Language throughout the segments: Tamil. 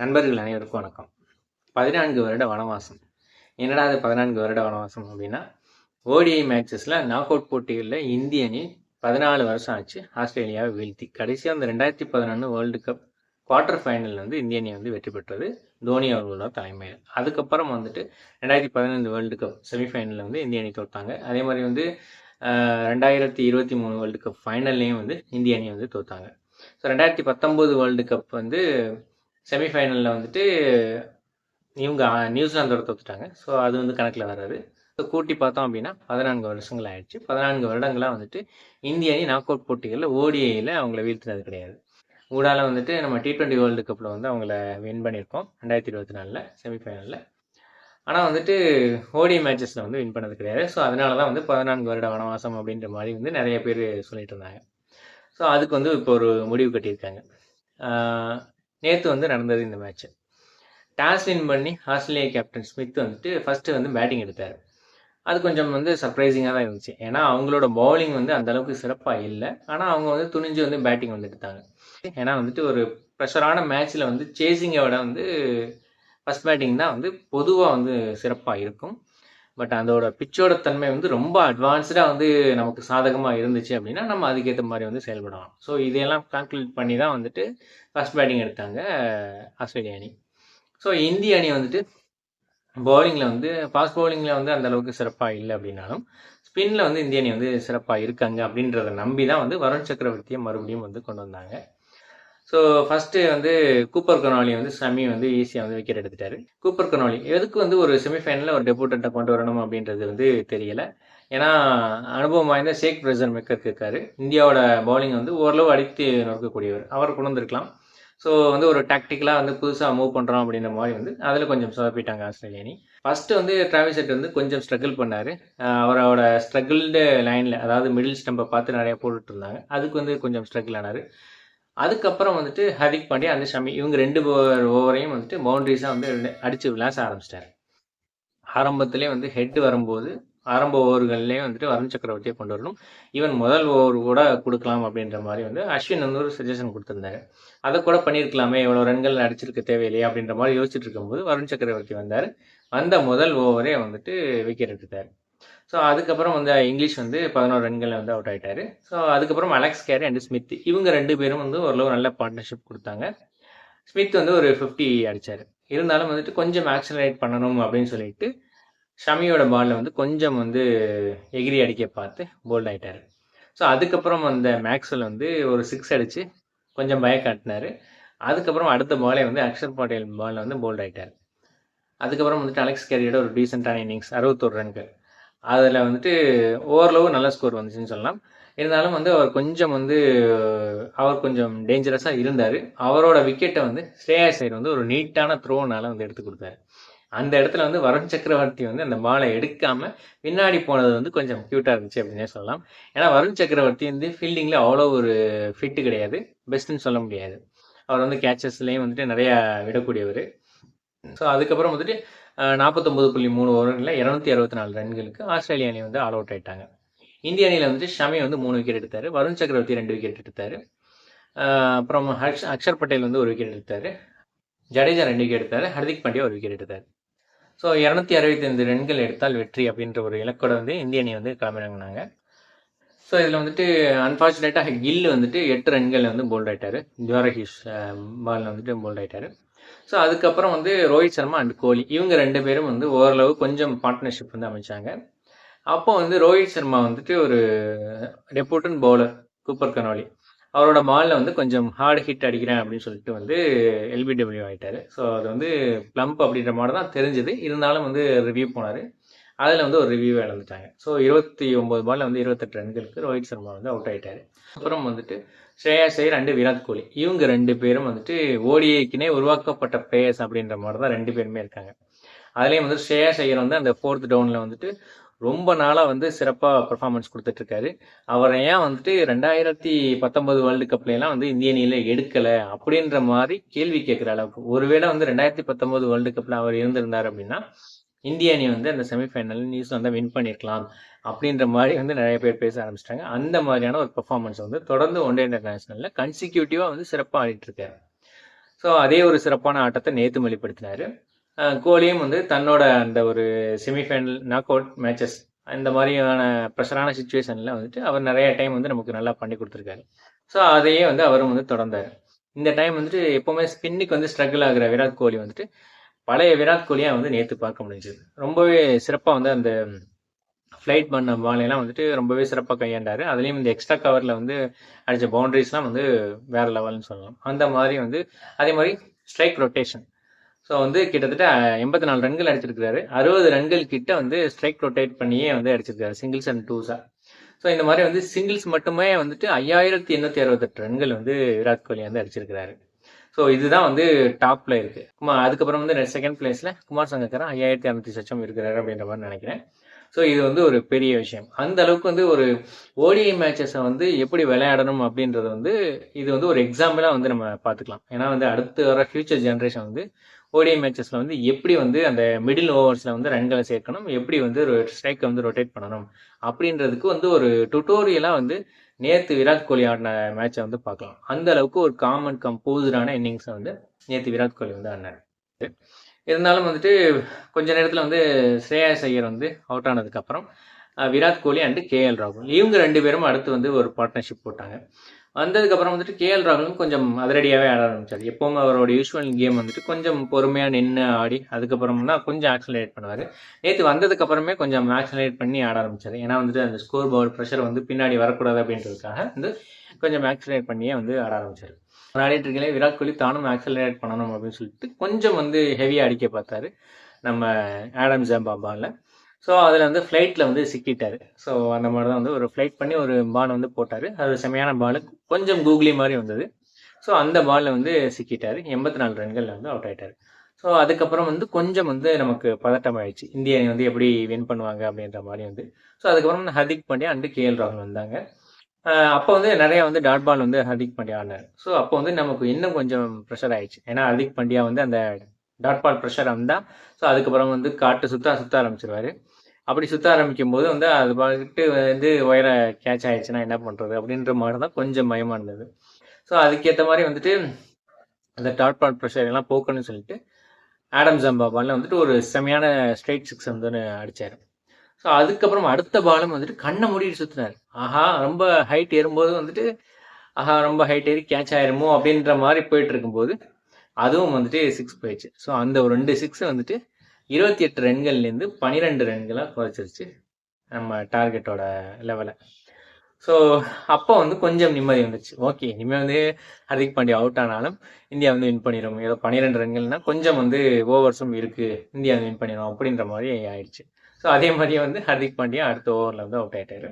நண்பர்கள் அனைவருக்கும் வணக்கம். பதினான்கு வருட வனவாசம். என்னடா அது பதினான்கு வருட வனவாசம் அப்படின்னா ஓடிஐ மேட்சஸில் நாக் அவுட் போட்டிகளில் இந்திய அணி பதினாலு வருஷம் ஆச்சு ஆஸ்திரேலியாவை வீழ்த்தி. கடைசியாக அந்த ரெண்டாயிரத்தி பதினொன்று வேர்ல்டு கப் குவார்டர் ஃபைனல் வந்து இந்திய அணி வந்து வெற்றி பெற்றது தோனி அவர்களோட தலைமையில். அதுக்கப்புறம் வந்துட்டு ரெண்டாயிரத்தி பதினைந்து வேர்ல்டு கப் செமிஃபைனலில் வந்து இந்திய அணி தோத்தாங்க. அதே மாதிரி வந்து ரெண்டாயிரத்தி இருபத்தி மூணு வேர்ல்டு கப் ஃபைனல்லையும் வந்து இந்திய அணி வந்து தோத்தாங்க. ஸோ ரெண்டாயிரத்தி பத்தொம்போது வேர்ல்டு கப் வந்து செமிஃபைனலில் வந்துட்டு இவங்க நியூசிலாந்தோட தோத்துட்டாங்க. ஸோ அது வந்து கணக்கில் வராது. ஸோ கூட்டி பார்த்தோம் அப்படின்னா பதினான்கு வருஷங்கள் ஆயிடுச்சு. பதினான்கு வருடங்களாக வந்துட்டு இந்திய அணி நாக் அவுட் போட்டிகளில் ஓடிஐயில் அவங்கள வீழ்த்தினது கிடையாது. ஊடால வந்துட்டு நம்ம டி டுவெண்ட்டி வேர்ல்டு கப்பில் வந்து அவங்கள வின் பண்ணியிருக்கோம் ரெண்டாயிரத்தி இருபத்தி நாலில் செமிஃபைனலில் ஆனால் வந்துட்டு ஓடி மேட்சஸில் வந்து வின் பண்ணது கிடையாது. ஸோ அதனால தான் வந்து பதினான்கு வருட வனவாசம் அப்படின்ற மாதிரி வந்து நிறைய பேர் சொல்லிட்டு இருந்தாங்க. ஸோ அதுக்கு வந்து இப்போ ஒரு முடிவு கட்டியிருக்காங்க. நேற்று வந்து நடந்தது இந்த மேட்ச் டாஸ் வின் பண்ணி ஆஸ்திரேலியா கேப்டன் ஸ்மித் வந்துட்டு ஃபஸ்ட்டு வந்து பேட்டிங் எடுத்தார். அது கொஞ்சம் வந்து சர்ப்ரைசிங்காக தான் இருந்துச்சு. ஏன்னா அவங்களோட பவுலிங் வந்து அந்த அளவுக்கு சிறப்பாக இல்லை. ஆனால் அவங்க வந்து துணிஞ்சு வந்து பேட்டிங் வந்து எடுத்தாங்க. ஏன்னா வந்துட்டு ஒரு ப்ரெஷரான மேட்ச்சில் வந்து சேசிங்கை விட வந்து ஃபர்ஸ்ட் பேட்டிங் தான் வந்து பொதுவாக வந்து சிறப்பாக இருக்கும். பட் அதோட பிச்சோட தன்மை வந்து ரொம்ப அட்வான்ஸ்டாக வந்து நமக்கு சாதகமாக இருந்துச்சு அப்படின்னா நம்ம அதுக்கேற்ற மாதிரி வந்து செயல்படலாம். ஸோ இதையெல்லாம் கால்குலேட் பண்ணி தான் வந்துட்டு ஃபர்ஸ்ட் பேட்டிங் எடுத்தாங்க ஆஸ்திரேலிய அணி. ஸோ இந்திய அணி வந்துட்டு பவுலிங்கில் வந்து ஃபாஸ்ட் பவுலிங்கில் வந்து அந்த அளவுக்கு சிறப்பாக இல்லை அப்படின்னாலும் ஸ்பின்னில் வந்து இந்திய அணி வந்து சிறப்பாக இருக்காங்க அப்படின்றத நம்பி தான் வந்து வருண் சக்கரவர்த்தியை மறுபடியும் வந்து கொண்டு வந்தாங்க. ஸோ ஃபஸ்ட்டு வந்து கூப்பர் கனாலி வந்து சமி வந்து ஈஸியாக வந்து விக்கெட் எடுத்துட்டாரு. கூப்பர் கனாலி எதுக்கு வந்து ஒரு செமிஃபைனலில் ஒரு டெபூட்டண்ட்டை கொண்டு வரணும் அப்படின்றது வந்து தெரியல. ஏன்னா அனுபவம் வாய்ந்த ஷேக் பிரசன் மெக்கர் இருக்காரு. இந்தியாவோட பவுலிங் வந்து ஓரளவு அடித்து நொறுக்கக்கூடியவர். அவர் கொண்டு வந்திருக்கலாம் ஸோ வந்து ஒரு டாக்டிக்கலாக வந்து புதுசாக மூவ் பண்ணுறோம் அப்படின்ற மாதிரி வந்து அதில் கொஞ்சம் சொதப்பிட்டாங்க ஆஸ்திரேலியனி ஃபஸ்ட்டு வந்து டிராவிஸ் செட் வந்து கொஞ்சம் ஸ்ட்ரகிள் பண்ணார். அவரோட ஸ்ட்ரகிள்டு லைனில் அதாவது மிடில் ஸ்டம்பை பார்த்து நிறையா போட்டுட்டு இருந்தாங்க. அதுக்கு வந்து கொஞ்சம் ஸ்ட்ரகிள் ஆனார். அதுக்கப்புறம் வந்துட்டு ஹர்திக் பாண்டியா அந்த ஷமி இவங்க ரெண்டு ஓவரையும் வந்துட்டு பவுண்டரிஸாக வந்து அடித்து விளாச ஆரம்பிச்சிட்டாரு. ஆரம்பத்திலே வந்து ஹெட் வரும்போது ஆரம்ப ஓவர்கள்லேயே வந்துட்டு வருண் சக்கரவர்த்தியை கொண்டு வரணும். ஈவன் முதல் ஓவர் கூட கொடுக்கலாம் அப்படின்ற மாதிரி வந்து அஸ்வின் வந்து ஒரு சஜஷன் கொடுத்துருந்தாரு. அதை கூட பண்ணியிருக்கலாமே இவ்வளோ ரன்கள் அடிச்சிருக்க தேவையில்லையே அப்படின்ற மாதிரி யோசிச்சுட்டு இருக்கும்போது வருண் சக்கரவர்த்தி வந்தார். வந்த முதல் ஓவரே வந்துட்டு விக்கெட் எடுத்தார் ஸோ அதுக்கப்புறம் வந்து இங்கிலீஷ் வந்து பதினோரு ரன்களில் வந்து அவுட் ஆகிட்டாரு ஸோ அதுக்கப்புறம் அலெக்ஸ் கேரி அண்ட் ஸ்மித் இவங்க ரெண்டு பேரும் வந்து ஓரளவு நல்ல பார்ட்னர்ஷிப் கொடுத்தாங்க. ஸ்மித் வந்து ஒரு ஃபிஃப்டி அடிச்சார். இருந்தாலும் வந்துட்டு கொஞ்சம் ஆக்சலரேட் பண்ணணும் அப்படின்னு சொல்லிட்டு ஷமியோட பாலில் வந்து கொஞ்சம் வந்து எகிரி அடிக்க பார்த்து போல்ட் ஆகிட்டார் ஸோ அதுக்கப்புறம் அந்த மேக்ஸ்வெல் வந்து ஒரு சிக்ஸ் அடித்து கொஞ்சம் பய காட்டினார் அதுக்கப்புறம் அடுத்த பாலே வந்து அக்ஷர் பாட்டேல் பாலில் வந்து போல்ட் ஆகிட்டார் அதுக்கப்புறம் வந்துட்டு அலெக்ஸ் கேரியோட ஒரு டீசெண்டான இன்னிங்ஸ் அறுபத்தோரு ரன்கள். அதில் வந்துட்டு ஓரளவு நல்ல ஸ்கோர் வந்துச்சுன்னு சொல்லலாம். இருந்தாலும் வந்து அவர் கொஞ்சம் வந்து அவர் கொஞ்சம் டேஞ்சரஸாக இருந்தார். அவரோட விக்கெட்டை வந்து ஸ்ரேயா சைடு வந்து ஒரு நீட்டான த்ரோனால் வந்து எடுத்து கொடுத்தாரு. அந்த இடத்துல வந்து வருண் சக்கரவர்த்தி வந்து அந்த பாலை எடுக்காம பின்னாடி போனது வந்து கொஞ்சம் க்யூட்டாக இருந்துச்சு அப்படின்னே சொல்லலாம். ஏன்னா வருண் சக்கரவர்த்தி வந்து ஃபீல்டிங்கில் அவ்வளோ ஒரு ஃபிட்டு கிடையாது. பெஸ்ட்டுன்னு சொல்ல முடியாது. அவர் வந்து கேச்சஸ்லேயும் வந்துட்டு நிறையா விடக்கூடியவர். ஸோ அதுக்கப்புறம் வந்துட்டு நாற்பத்தொம்பது புள்ளி மூணு ஓவர்களில் இரநூத்தி அறுபத்தி நாலு ரன்களுக்கு ஆஸ்திரேலிய அணி வந்து ஆல் அவுட் ஆயிட்டாங்க. இந்திய அணியில் வந்துட்டு ஷமி வந்து மூணு விக்கெட் எடுத்தார். வருண் சக்கரவர்த்தி ரெண்டு விக்கெட் எடுத்தார். அப்புறம் ஹர்ஷ் அக்ஷர் பட்டேல் வந்து ஒரு விக்கெட் எடுத்தார். ஜடேஜா ரெண்டு விக்கெட் எடுத்தார். ஹர்திக் பாண்டியா ஒரு விக்கெட் எடுத்தார். ஸோ இரநூத்தி அறுபத்தி ஐந்து ரன்கள் எடுத்தால் வெற்றி அப்படின்ற ஒரு இலக்கோட வந்து இந்திய அணி வந்து கிளம்பினாங்க ஸோ இதில் வந்துட்டு அன்ஃபார்ச்சுனேட்டாக கில் வந்துட்டு எட்டு ரன்கள் வந்து போல்ட் ஆயிட்டாரு. ஜோரஹிஷ் பாலில் வந்துட்டு போல்ட் ஆயிட்டாரு. ஸோ அதுக்கப்புறம் வந்து ரோஹித் சர்மா அண்ட் கோலி. இவங்க ரெண்டு பேரும் வந்து ஓரளவு கொஞ்சம் பார்ட்னர்ஷிப் வந்து அமைச்சாங்க. அப்போ வந்து ரோஹித் சர்மா வந்துட்டு ஒரு ரெப்யூட்டன் பவுலர் கூப்பர் கனோலி அவரோட மாலில் வந்து கொஞ்சம் ஹார்டு ஹிட் அடிக்கிறேன் அப்படின்னு சொல்லிட்டு வந்து எல்பிடபிள்யூ ஆகிட்டாரு ஸோ அது வந்து ப்ளம்ப் அப்படின்ற மாதிரி தான் தெரிஞ்சது. இருந்தாலும் வந்து ரிவ்யூ போனார். அதில் வந்து ஒரு ரிவ்யூ இழந்துட்டாங்க. ஸோ இருபத்தி ஒம்பது பாலில் வந்து இருபத்தெட்டு ரன்களுக்கு ரோஹித் சர்மா வந்து அவுட் ஆயிட்டாரு. அப்புறம் வந்துட்டு ஸ்ரேயா சேர் அண்டு விராட் கோலி. இவங்க ரெண்டு பேரும் வந்துட்டு ஓடிஐக்குனே உருவாக்கப்பட்ட பிளேயர்ஸ் அப்படின்ற மாதிரி தான் ரெண்டு பேருமே இருக்காங்க. அதுலேயும் வந்து ஸ்ரேயா ஐயர் வந்து அந்த ஃபோர்த் டவுனில் வந்துட்டு ரொம்ப நாளாக வந்து சிறப்பாக பெர்ஃபார்மன்ஸ் கொடுத்துட்ருக்காரு அவரை ஏன் வந்துட்டு ரெண்டாயிரத்தி பத்தொன்பது வேர்ல்டு கப்லாம் வந்து இந்திய அணியில் எடுக்கலை அப்படின்ற மாதிரி கேள்வி கேட்குற அளவுக்கு. ஒருவேளை வந்து ரெண்டாயிரத்தி பத்தொன்பது வேர்ல்டு கப்பில் அவர் இருந்திருந்தார் அப்படின்னா இந்திய அணி வந்து அந்த செமிஃபைனல் நியூசிலாந்து வின் பண்ணியிருக்கலாம் அப்படின்ற மாதிரி வந்து நிறைய பேர் பேச ஆரம்பிச்சிட்டாங்க. அந்த மாதிரியான ஒரு பெர்ஃபார்மன்ஸ் வந்து தொடர்ந்து ஒன்டே இன்டர்நேஷனலில் கன்சிக்யூட்டிவாக வந்து சிறப்பாக ஆடிட்டு இருக்காரு ஸோ அதே ஒரு சிறப்பான ஆட்டத்தை நேற்று வெளிப்படுத்தினாரு. கோலியும் வந்து தன்னோட அந்த ஒரு செமிஃபைனல் நாக் அவுட் மேட்சஸ் இந்த மாதிரியான ப்ரெஷரான சுச்சுவேஷனில் வந்துட்டு அவர் நிறைய டைம் வந்து நமக்கு நல்லா பண்ணி கொடுத்துருக்காரு. ஸோ அதையே வந்து அவரும் வந்து தொடர்ந்தார். இந்த டைம் வந்துட்டு எப்போவுமே ஸ்பின்னுக்கு வந்து ஸ்ட்ரகிள் ஆகிற விராட் கோலி வந்துட்டு பழைய விராட் கோலியாக வந்து நேற்று பார்க்க முடிஞ்சது. ரொம்பவே சிறப்பாக வந்து அந்த ஃப்ளைட் பண்ண பாலையெல்லாம் வந்துட்டு ரொம்பவே சிறப்பாக கையாண்டாரு. அதுலேயும் இந்த எக்ஸ்ட்ரா கவரில் வந்து அடித்த பவுண்டரிஸ்லாம் வந்து வேற லெவல்னு சொல்லலாம். அந்த மாதிரி வந்து அதே மாதிரி ஸ்ட்ரைக் ரொட்டேஷன் ஸோ வந்து கிட்டத்தட்ட எண்பத்தி நாலு ரன்கள் அடிச்சிருக்காரு அறுபது ரன்கள் கிட்ட வந்து ஸ்ட்ரைக் ரொட்டேட் பண்ணியே வந்து அடிச்சிருக்காரு சிங்கிள்ஸ் அண்ட் டூஸாக ஸோ இந்த மாதிரி வந்து சிங்கிள்ஸ் மட்டுமே வந்துட்டு ஐயாயிரத்தி எண்ணூற்றி அறுபத்தெட்டு ரன்கள் வந்து விராட் கோலி வந்து அடிச்சிருக்கிறாரு. ஸோ இதுதான் வந்து டாப்ல இருக்கு. குமார் அதுக்கப்புறம் வந்து செகண்ட் பிளேஸ்ல குமார் சங்கக்கரன் ஐயாயிரத்தி அறுநூத்தி சச்சம் இருக்கிறாரு அப்படின்ற மாதிரி நினைக்கிறேன். ஸோ இது வந்து ஒரு பெரிய விஷயம். அந்த அளவுக்கு வந்து ஒரு ஓடிஐ மேட்சஸை வந்து எப்படி விளையாடணும் அப்படின்றது வந்து இது வந்து ஒரு எக்ஸாம்பிளாக வந்து நம்ம பார்த்துக்கலாம். ஏன்னா வந்து அடுத்து வர ஃபியூச்சர் ஜென்ரேஷன் வந்து ஓடிஐ மேட்சஸில் வந்து எப்படி வந்து அந்த மிடில் ஓவர்ஸில் வந்து ரன்களை சேர்க்கணும் எப்படி வந்து ஒரு ஸ்ட்ரைக்கை வந்து ரொட்டேட் பண்ணணும் அப்படின்றதுக்கு வந்து ஒரு டுட்டோரியலாக வந்து நேற்று விராட் கோலி ஆடின மேட்சை வந்து பார்க்கலாம். அந்த அளவுக்கு ஒரு காமன் கம்போஸ்டான இன்னிங்ஸை வந்து நேற்று விராட் கோலி வந்து ஆடினார். இருந்தாலும் வந்துட்டு கொஞ்ச நேரத்தில் வந்து ஸ்ரேயாஸ் ஐயர் வந்து அவுட் ஆனதுக்கப்புறம் விராட் கோலி அண்டு கேஎல் ராகுல் இவங்க ரெண்டு பேரும் அடுத்து வந்து ஒரு பார்ட்னர்ஷிப் போட்டாங்க. வந்ததுக்கப்புறம் வந்துட்டு கேஎல் ராகுலும் கொஞ்சம் அதிரடியாகவே ஆட ஆரம்பிச்சார். எப்போவுமே அவரோட யூஸ்வல் கேம் வந்துட்டு கொஞ்சம் பொறுமையாக நின்று ஆடி அதுக்கப்புறம்னா கொஞ்சம் ஆக்சலேட் பண்ணுவார். நேற்று வந்ததுக்கப்புறமே கொஞ்சம் ஆக்சலேட் பண்ணி ஆட ஆரம்பிச்சார். ஏன்னா வந்துட்டு அந்த ஸ்கோர் பவுல் ப்ரெஷர் வந்து பின்னாடி வரக்கூடாது அப்படின்றதுக்காக வந்து கொஞ்சம் ஆக்சலேட் பண்ணியே வந்து ஆட ஆரம்பிச்சார். ஆடிட்டு இருக்கலே விராட் கோலி தானும் ஆக்சலேட் பண்ணணும் அப்படின்னு சொல்லிட்டு கொஞ்சம் வந்து ஹெவியாக அடிக்க பார்த்தாரு நம்ம ஆடம் ஜாம்பாபாவில் ஸோ அதில் வந்து ஃப்ளைட்டில் வந்து சிக்கிட்டார். ஸோ அந்த மாதிரி தான் வந்து ஒரு ஃப்ளைட் பண்ணி ஒரு பால் வந்து போட்டார். அது செமையான பால் கொஞ்சம் கூகுளி மாதிரி வந்தது. ஸோ அந்த பாலில் வந்து சிக்கிட்டார். எண்பத்தி நாலு ரன்களில் வந்து அவுட் ஆகிட்டார் ஸோ அதுக்கப்புறம் வந்து கொஞ்சம் வந்து நமக்கு பதட்டம் ஆயிடுச்சு. இந்தியா வந்து எப்படி வின் பண்ணுவாங்க அப்படின்ற மாதிரி வந்து. ஸோ அதுக்கப்புறம் வந்து ஹர்திக் பாண்டியா அண்டு கேஎல் ராகுல் வந்தாங்க. அப்போ வந்து நிறையா வந்து டாட் பால் வந்து ஹர்திக் பாண்டியா ஆடினார். ஸோ அப்போ வந்து நமக்கு இன்னும் கொஞ்சம் ப்ரெஷர் ஆயிடுச்சு. ஏன்னா ஹர்திக் பாண்டியா வந்து அந்த டாட் பால் ப்ரெஷர் வந்தால் ஸோ அதுக்கப்புறம் வந்து காட்டு சுத்த சுத்த ஆரம்பிச்சிருவாரு. அப்படி சுத்த ஆரம்பிக்கும் போது வந்து அது பாட்டு வந்து ஒயரை கேட்ச் ஆயிடுச்சுன்னா என்ன பண்ணுறது அப்படின்ற மாதிரி தான் கொஞ்சம் பயமாக இருந்தது ஸோ அதுக்கேற்ற மாதிரி வந்துட்டு அந்த டாட் பாட் ப்ரெஷர் எல்லாம் போக்கணும்னு சொல்லிட்டு ஆடம் ஜம்பாபாலில் வந்துட்டு ஒரு செமையான ஸ்ட்ரைட் சிக்ஸ் வந்து அடித்தார் ஸோ அதுக்கப்புறம் அடுத்த பாலும் வந்துட்டு கண்ணை மூடிட்டு சுற்றினார் ஆஹா ரொம்ப ஹைட் ஏறும்போது வந்துட்டு ஆஹா ரொம்ப ஹைட் ஏறி கேட்ச் ஆயிருமோ அப்படின்ற மாதிரி போயிட்டு இருக்கும்போது அதுவும் வந்துட்டு சிக்ஸ் போயிடுச்சு. ஸோ அந்த ஒரு ரெண்டு சிக்ஸ் வந்துட்டு இருபத்தி எட்டு ரன்கள்லேருந்து பன்னிரெண்டு ரன்களாக குறைச்சிருச்சு நம்ம டார்கெட்டோட லெவலை. ஸோ அப்போ வந்து கொஞ்சம் நிம்மதி வந்துச்சு. ஓகே இனிமேல் வந்து ஹர்திக் பாண்டியா அவுட் ஆனாலும் இந்தியா வந்து வின் பண்ணிடும் ஏதோ பன்னிரெண்டு ரன்கள்னா கொஞ்சம் வந்து ஓவர்ஸும் இருக்குது இந்தியா வின் பண்ணிடும் அப்படின்ற மாதிரி ஆயிடுச்சு. ஸோ அதே மாதிரியே வந்து ஹர்திக் பாண்டியா அடுத்த ஓவரில் வந்து அவுட் ஆகிட்டாரு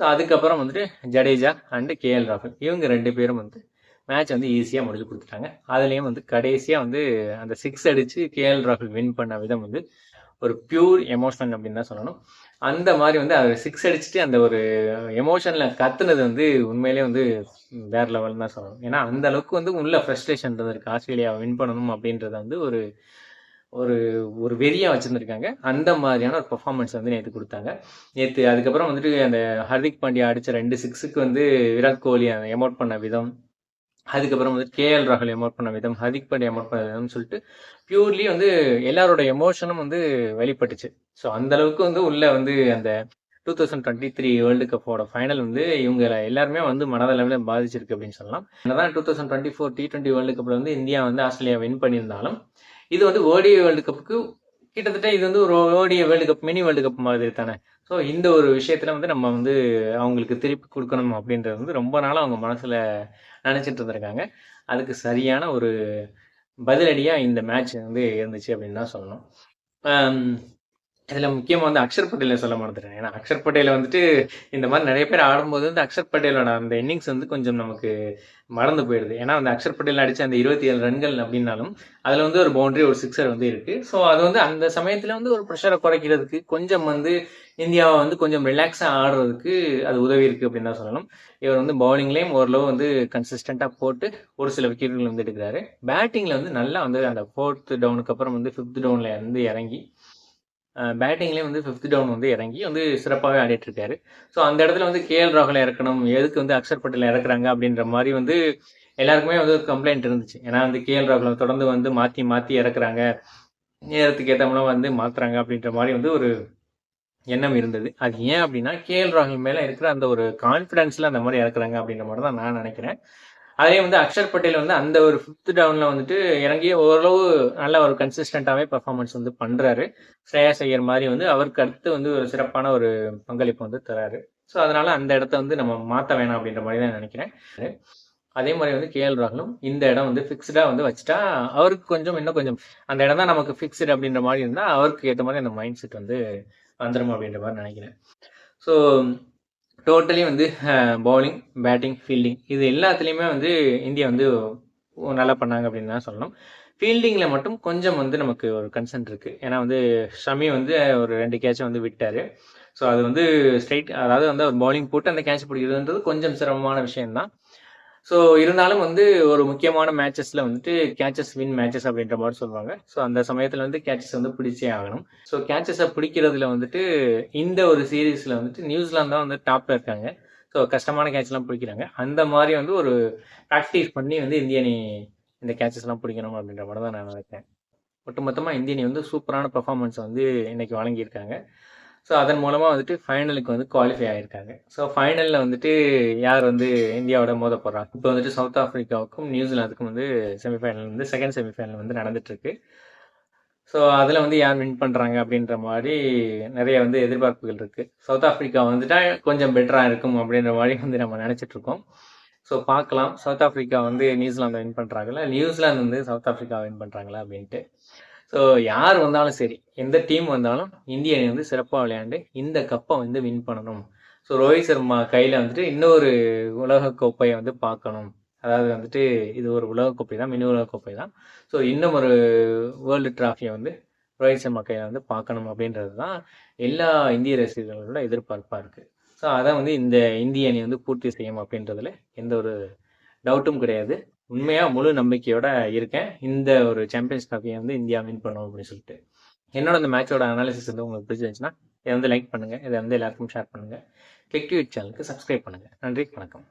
ஸோ அதுக்கப்புறம் வந்துட்டு ஜடேஜா அண்டு கேஎல் ராகுல் இவங்க ரெண்டு பேரும் வந்து மேட்ச் வந்து ஈஸியாக முடிச்சு கொடுத்துட்டாங்க. அதுலேயும் வந்து கடைசியாக வந்து அந்த சிக்ஸ் அடித்து கேஎல் ராகுல் வின் பண்ண விதம் வந்து ஒரு பியூர் எமோஷனல் அப்படின்னு தான் சொல்லணும். அந்த மாதிரி வந்து அவர் சிக்ஸ் அடிச்சுட்டு அந்த ஒரு எமோஷனில் கத்துனது வந்து உண்மையிலேயே வந்து வேற லெவல் தான் சொல்லணும். ஏன்னா அந்த அளவுக்கு வந்து உள்ள ஃப்ரஸ்ட்ரேஷன் இருக்கு. ஆஸ்திரேலியாவை வின் பண்ணணும் அப்படின்றத வந்து ஒரு ஒரு ஒரு வெறியாக வச்சுருந்துருக்காங்க. அந்த மாதிரியான ஒரு பர்ஃபார்மன்ஸ் வந்து நேற்று கொடுத்தாங்க. நேற்று அதுக்கப்புறம் வந்துட்டு அந்த ஹர்திக் பாண்டியா அடித்த ரெண்டு சிக்ஸுக்கு வந்து விராட் கோலி அந்த எமோட் பண்ண விதம் அதுக்கப்புறம் வந்து கேஎல் ராகுல் எமோட் பண்ண விதம் ஹதிக் பாண்டியா எமோட் பண்ண விதம்னு சொல்லிட்டு பியூர்லி வந்து எல்லாரோட எமோஷனும் வந்து வெளிப்பட்டுச்சு. ஸோ அந்த அளவுக்கு வந்து உள்ள வந்து அந்த two thousand twenty three world கப்போட final வந்து இவங்க எல்லாருமே வந்து மனதளவில் பாதிச்சிருக்கு அப்படின்னு சொல்லலாம். என்னதான் two thousand twenty four T twenty world கப்பில் வந்து இந்தியா வந்து ஆஸ்திரேலியா வின் பண்ணியிருந்தாலும் இது வந்து ஓடிஐ வேர்ல்டு கப்புக்கு கிட்டத்தட்ட இது வந்து ஒரு ODI world cup mini world cup மாதிரி தானே. ஸோ இந்த ஒரு விஷயத்தில் வந்து நம்ம வந்து அவங்களுக்கு திருப்பி கொடுக்கணும் அப்படின்றது வந்து ரொம்ப நாளாக அவங்க மனசில் நினச்சிட்டு இருந்திருக்காங்க. அதுக்கு சரியான ஒரு பதிலடியாக இந்த மேட்ச் வந்து இருந்துச்சு அப்படின்னு தான் சொல்லணும். இதில் முக்கியமாக வந்து அக்ஷர் பட்டேலை சொல்ல மறந்துட்டேன். ஏன்னா அக்ஷர் பட்டேலை வந்துட்டு இந்த மாதிரி நிறைய பேர் ஆடும்போது வந்து அக்ஷர் பட்டேலோட அந்த இன்னிங்ஸ் வந்து கொஞ்சம் நமக்கு மறந்து போயிடுது. ஏன்னா அந்த அக்ஷர் பட்டேல் அடித்த அந்த இருபத்தி ஏழு ரன்கள் அப்படின்னாலும் அதில் வந்து ஒரு பவுண்டரி ஒரு சிக்ஸர் வந்து இருக்குது ஸோ அது வந்து அந்த சமயத்தில் வந்து ஒரு ப்ரெஷரை குறைக்கிறதுக்கு கொஞ்சம் வந்து இந்தியாவை வந்து கொஞ்சம் ரிலாக்ஸாக ஆடுறதுக்கு அது உதவி இருக்குது அப்படின்னு தான் சொல்லணும். இவர் வந்து பவுலிங்லேயும் ஓரளவு வந்து கன்சிஸ்டண்ட்டாக போட்டு ஒரு சில விக்கெட்டுகள் வந்து எடுக்கிறாரு பேட்டிங்கில் வந்து நல்லா வந்து அந்த ஃபோர்த்து டவுனுக்கு அப்புறம் வந்து ஃபிஃப்த் டவுனில் வந்து இறங்கி பேட்டிங்லேயே வந்து ஃபிஃப்த் டவுன் வந்து இறங்கி வந்து சிறப்பாகவே ஆடிட்டு இருக்காரு ஸோ அந்த இடத்துல வந்து கேஎல் ராகுல இறக்கணும். எதுக்கு வந்து அக்ஷர் பட்டேல் இறக்குறாங்க அப்படின்ற மாதிரி வந்து எல்லாருக்குமே வந்து ஒரு கம்ப்ளைண்ட் இருந்துச்சு. ஏன்னா வந்து கேஎல் ராகுல தொடர்ந்து வந்து மாற்றி மாற்றி இறக்குறாங்க. நேரத்துக்கு ஏற்ற மூலம் வந்து மாற்றுறாங்க அப்படின்ற மாதிரி வந்து ஒரு எண்ணம் இருந்தது. அது ஏன் அப்படின்னா கேஎல் ராகுல் மேலே இருக்கிற அந்த ஒரு கான்ஃபிடென்ஸில் அந்த மாதிரி இறக்குறாங்க அப்படின்ற மாதிரி தான் நான் நினைக்கிறேன். அதே வந்து அக்ஷர் பட்டேல் வந்து அந்த ஒரு ஃபிஃப்த் டவுன்ல வந்துட்டு இறங்கி ஓரளவு நல்ல ஒரு கன்சிஸ்டண்டாவே பர்ஃபார்மன்ஸ் வந்து பண்றாரு. ஸ்ரேயா ஐயர் மாதிரி வந்து அவருக்கு அடுத்து வந்து ஒரு சிறப்பான ஒரு பங்களிப்பு வந்து தராரு. ஸோ அதனால அந்த இடத்த வந்து நம்ம மாற்ற வேணாம் அப்படின்ற மாதிரி தான் நினைக்கிறேன். அதே மாதிரி வந்து கேஎல் ராகுலும் இந்த இடம் வந்து ஃபிக்ஸ்டாக வந்து வச்சுட்டா அவருக்கு கொஞ்சம் இன்னும் கொஞ்சம் அந்த இடம் தான் நமக்கு ஃபிக்ஸ்டு அப்படின்ற மாதிரி இருந்தால் அவருக்கு ஏற்ற மாதிரி அந்த மைண்ட் செட் வந்து வந்துடும் அப்படின்ற மாதிரி நினைக்கிறேன். ஸோ டோட்டலி வந்து பவுலிங் பேட்டிங் ஃபீல்டிங் இது எல்லாத்துலேயுமே வந்து இந்தியா வந்து நல்லா பண்ணாங்க அப்படின்னு தான் சொல்லணும். ஃபீல்டிங்கில் மட்டும் கொஞ்சம் வந்து நமக்கு ஒரு கன்சென்ட் இருக்குது ஏன்னா வந்து ஷமி வந்து ஒரு ரெண்டு கேட்சை வந்து விட்டார். ஸோ அது வந்து ஸ்ட்ரைட் அதாவது வந்து அவர் பவுலிங் போட்டு அந்த கேட்ச் பிடிக்கிறதுன்றது கொஞ்சம் சிரமமான விஷயம்தான். ஸோ இருந்தாலும் வந்து ஒரு முக்கியமான மேட்சஸில் வந்துட்டு கேச்சஸ் வின் மேட்சஸ் அப்படின்ற மாதிரி சொல்லுவாங்க. ஸோ அந்த சமயத்தில் வந்து கேச்சஸ் வந்து பிடிச்சே ஆகணும். ஸோ கேச்சஸை பிடிக்கிறதுல வந்துட்டு இந்த ஒரு சீரீஸில் வந்துட்டு நியூசிலாந்து தான் வந்து டாப்பில் இருக்காங்க. ஸோ கஷ்டமான கேட்ச்லாம் பிடிக்கிறாங்க. அந்த மாதிரி வந்து ஒரு ப்ராக்டிஸ் பண்ணி வந்து இந்திய அணி இந்த கேட்சஸ்லாம் பிடிக்கணும் அப்படின்ற மாதிரி தான் நான் நினைக்கிறேன். ஒட்டுமொத்தமாக இந்திய அணி வந்து சூப்பரான பர்ஃபார்மன்ஸ் வந்து இன்னைக்கு வழங்கியிருக்காங்க. ஸோ அதன் மூலமாக வந்துட்டு ஃபைனலுக்கு வந்து குவாலிஃபை ஆகியிருக்காங்க ஸோ ஃபைனலில் வந்துட்டு யார் வந்து இந்தியாவோட மோத போடுறாங்க இப்போ வந்துட்டு சவுத் ஆஃப்ரிக்காவுக்கும் நியூசிலாந்துக்கும் வந்து செமிஃபைனல் வந்து செகண்ட் செமிஃபைனல் வந்து நடந்துட்டுருக்கு. ஸோ அதில் வந்து யார் வின் பண்ணுறாங்க அப்படின்ற மாதிரி நிறைய வந்து எதிர்பார்ப்புகள் இருக்குது சவுத் ஆஃப்ரிக்கா வந்துட்டா கொஞ்சம் பெட்டராக இருக்கும் அப்படின்ற மாதிரி வந்து நம்ம நினச்சிட்ருக்கோம் ஸோ பார்க்கலாம். சவுத் ஆஃப்ரிக்கா வந்து நியூசிலாந்து வின் பண்ணுறாங்களா நியூசிலாந்து வந்து சவுத் ஆஃப்ரிக்கா வின் பண்ணுறாங்களா அப்படின்ட்டு. ஸோ யார் வந்தாலும் சரி எந்த டீம் வந்தாலும் இந்திய அணி வந்து சிறப்பாக விளையாண்டு இந்த கப்பை வந்து வின் பண்ணணும். ஸோ ரோஹித் சர்மா கையில் வந்துட்டு இன்னொரு உலக கோப்பையை வந்து பார்க்கணும். அதாவது வந்துட்டு இது ஒரு உலக கோப்பை தான் மினி உலகக்கோப்பை தான். ஸோ இன்னும் ஒரு வேர்ல்டு டிராஃபியை வந்து ரோஹித் சர்மா கையில் வந்து பார்க்கணும் அப்படின்றது தான் எல்லா இந்திய ரசிகர்களோட எதிர்பார்ப்பாக இருக்குது ஸோ அதை வந்து இந்த இந்திய அணி வந்து பூர்த்தி செய்யும் அப்படின்றதுல எந்த ஒரு டவுட்டும் கிடையாது. உண்மையாக முழு நம்பிக்கையோட இருக்கேன். இந்த ஒரு சாம்பியன்ஸ் காப்பியை வந்து இந்தியா வின் பண்ணும் அப்படின்னு சொல்லிட்டு. என்னோட அந்த மேட்சோட அனாலிசிஸ் வந்து உங்களுக்கு பிடிச்சிருந்துச்சுன்னா இதை வந்து லைக் பண்ணுங்கள் இதை வந்து எல்லாருக்கும் ஷேர் பண்ணுங்கள் கிளிக் யூட் சேனலுக்கு சப்ஸ்கிரைப் பண்ணுங்கள் நன்றி. வணக்கம்.